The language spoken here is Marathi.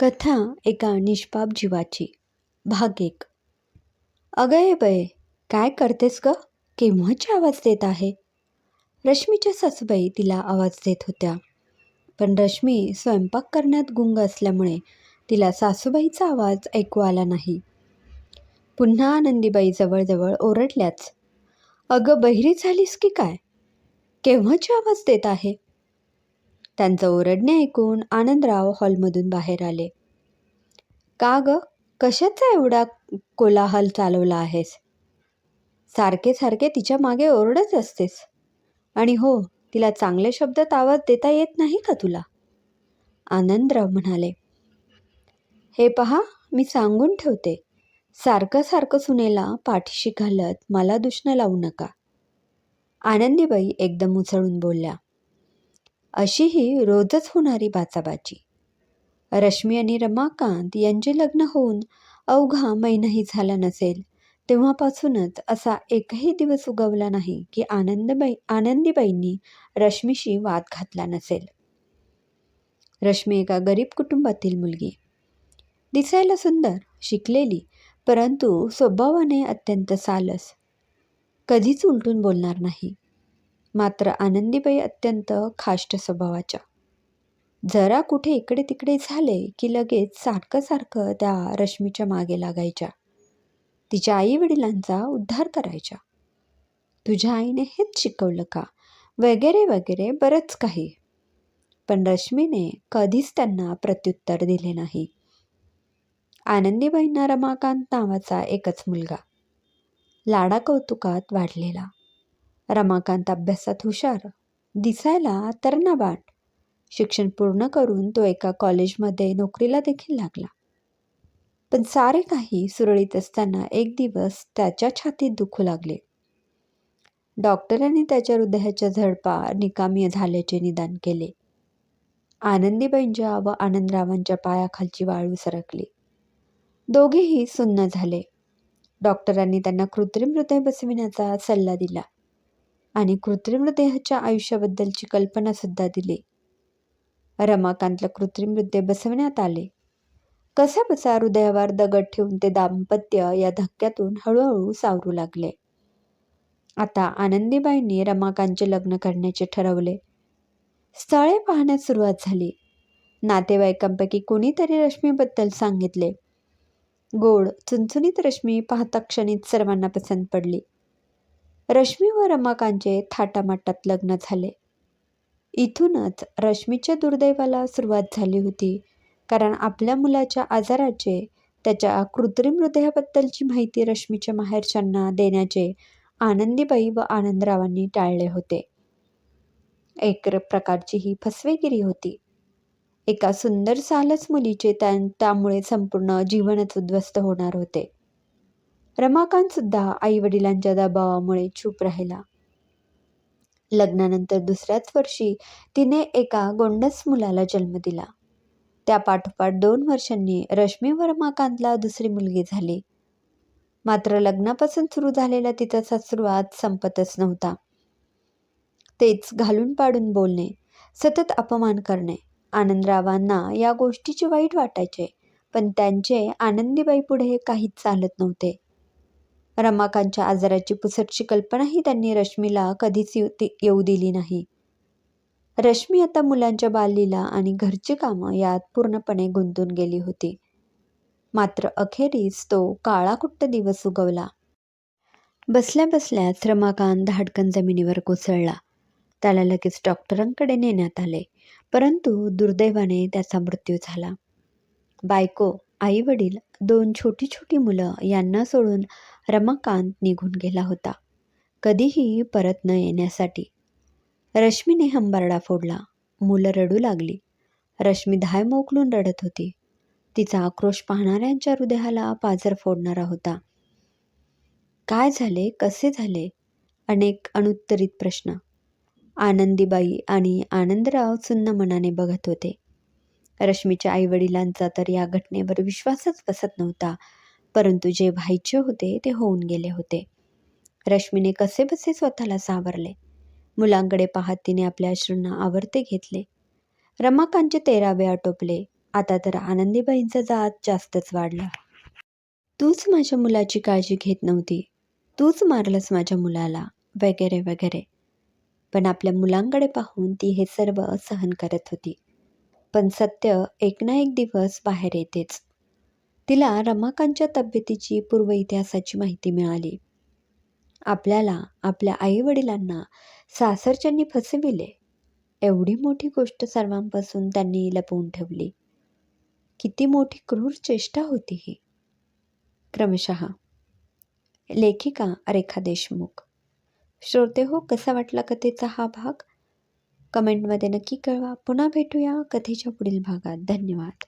कथा एका निष्पाप जीवाची. भाग एक. अगं बये काय करतेस ग? केव्हाची आवाज देत आहे? रश्मीच्या सासूबाई तिला आवाज देत होत्या. पण रश्मी स्वयंपाक करण्यात गुंग असल्यामुळे तिला सासूबाईचा आवाज ऐकू आला नाही. पुन्हा आनंदीबाई जवळजवळ ओरडल्याच. अगं बहिरी झालीस की काय? केव्हाची आवाज देत आहे? त्यांचं ओरडणे ऐकून आनंदराव हॉलमधून बाहेर आले. का ग? कशाचा एवढा कोलाहल चालवला आहेस? सारखे सारखे तिच्यामागे ओरडत असतेस. आणि हो तिला चांगले शब्दात आवाज देता येत नाही का तुला? आनंदराव म्हणाले. हे पहा मी सांगून ठेवते. सारखं सारखं सुनेला पाठीशी घालत मला दुष्ण लावू नका. आनंदीबाई एकदम उचळून बोलल्या. अशी ही रोजच होणारी बाचाबाची. रश्मी आणि रमाकांत यांचे लग्न होऊन अवघा महिनाही झाला नसेल तेव्हापासूनच असा एकही दिवस उगवला नाही की आनंदबाई आनंदीबाईंनी रश्मीशी वाद घातला नसेल. रश्मी एका गरीब कुटुंबातील मुलगी. दिसायला सुंदर शिकलेली परंतु स्वभावाने अत्यंत सालस. कधीच उलटून बोलणार नाही. मात्र आनंदीबाई अत्यंत खाष्ट स्वभावाच्या. जरा कुठे इकडे तिकडे झाले की लगेच सारखं सारखं त्या रश्मीच्या मागे लागायच्या. तिच्या आई वडिलांचा उद्धार करायच्या. तुझ्या आईने हेच शिकवलं का? वगैरे वगैरे बरंच काही. पण रश्मीने कधीच त्यांना प्रत्युत्तर दिले नाही. आनंदीबाईंना रमाकांत नावाचा एकच मुलगा. लाडा कौतुकात वाढलेला. रमाकांत अभ्यासात हुशार दिसायला तरणाबाण शिक्षण पूर्ण करून तो एका कॉलेजमध्ये नोकरीला देखील लागला. पण सारे काही सुरळीत असताना एक दिवस त्याच्या छातीत दुखू लागले. डॉक्टरांनी त्याच्या हृदयाच्या झडपा निकामी झाल्याचे निदान केले. आनंदीबाईंच्या व आनंदरावांच्या पायाखालची वाळू सरकली. दोघेही सुन्न झाले. डॉक्टरांनी त्यांना कृत्रिम हृदय बसविण्याचा सल्ला दिला. आणि कृत्रिम हृदयाच्या आयुष्याबद्दलची कल्पनासुद्धा दिली. रमाकांतला कृत्रिम हृदय बसवण्यात आले. कसा बसा हृदयावर दगड ठेवून ते दाम्पत्य या धक्क्यातून हळूहळू सावरू लागले. आता आनंदीबाईंनी रमाकांतचे लग्न करण्याचे ठरवले. स्थळे पाहण्यास सुरुवात झाली. नातेवाईकांपैकी कोणीतरी रश्मीबद्दल सांगितले. गोड चुनचुनीत रश्मी पाहता क्षणीत सर्वांना पसंत पडली. रश्मी व रमाकांचे थाटामाटात लग्न झाले. इथूनच रश्मीच्या दुर्दैवाला सुरुवात झाली होती. कारण आपल्या मुलाच्या आजाराचे त्याच्या कृत्रिम हृदयाबद्दलची माहिती रश्मीच्या माहेरच्यांना देण्याचे आनंदीबाई व आनंदरावांनी टाळले होते. एक प्रकारची ही फसवेगिरी होती. एका सुंदर सालच मुलीचे त्या त्यामुळे संपूर्ण जीवनच उद्ध्वस्त होणार होते. रमाकांतसुद्धा आईवडिलांच्या आई वडिलांच्या दबावामुळे चूप राहिला. लग्नानंतर दुसऱ्याच वर्षी तिने एका गोंडस मुलाला जन्म दिला. त्या पाठोपाठ दोन वर्षांनी रश्मी व रमाकांतला दुसरी मुलगी झाली. मात्र लग्नापासून सुरू झालेला तिचा सासुरवाद संपतच नव्हता. तेच घालून पाडून बोलणे सतत अपमान करणे आनंदरावांना या गोष्टीचे वाईट वाटायचे पण त्यांचे आनंदीबाई पुढे काहीच चालत नव्हते. रमाकांतच्या आजाराची पुसटची कल्पनाही त्यांनी रश्मीला कधीच येऊ दिली नाही. रश्मी आता मुलांच्या बाललीला आणि घरची कामं यात पूर्णपणे गुंतून गेली होती. मात्र अखेरीस तो काळाकुट्ट दिवस उगवला. बसल्या बसल्याच रमाकांत धाडकन जमिनीवर कोसळला. त्याला लगेच डॉक्टरांकडे नेण्यात आले परंतु दुर्दैवाने त्याचा मृत्यू झाला. बायको आई वडील दोन छोटी छोटी मुलं यांना सोडून रमाकांत निघून गेला होता. कधीही परत न येण्यासाठी. रश्मीने हंबारडा फोडला. मुलं रडू लागली. रश्मी धाय मोकलून रडत होती. तिचा आक्रोश पाहणाऱ्यांच्या हृदयाला पाजर फोडणारा होता. काय झाले? कसे झाले? अनेक अनुत्तरित प्रश्न. आनंदीबाई आणि आनंदराव सुन्न मनाने बघत होते. रश्मीच्या आईवडिलांचा तर या घटनेवर विश्वासच बसत नव्हता. परंतु जे व्हायचे होते ते होऊन गेले होते. रश्मीने कसे बसे स्वतःला सावरले? मुलांकडे पाहत तिने आपल्या अश्रूंना आवर्ते घेतले. रमाकांतचे तेरावे आटोपले. आता तर आनंदीबाईंचा जात जास्तच वाढला. तूच माझ्या मुलाची काळजी घेत नव्हती. तूच मारलंस माझ्या मुलाला वगैरे वगैरे. पण आपल्या मुलांकडे पाहून ती हे सर्व सहन करत होती. पण सत्य एक ना एक दिवस बाहेर येतेच. तिला रमाकांतच्या तब्येतीची पूर्व इतिहासाची माहिती मिळाली. आपल्याला आपल्या आईवडिलांना सासरच्यांनी फसविले. एवढी मोठी गोष्ट सर्वांपासून त्यांनी लपवून ठेवली. किती मोठी क्रूर चेष्टा होती ही. क्रमशः लेखिका रेखा देशमुख. श्रोते हो कसा वाटला कथेचा हा भाग? कमेंटमध्ये नक्की कळवा. पुन्हा भेटूया कथेच्या पुढील भागात. धन्यवाद.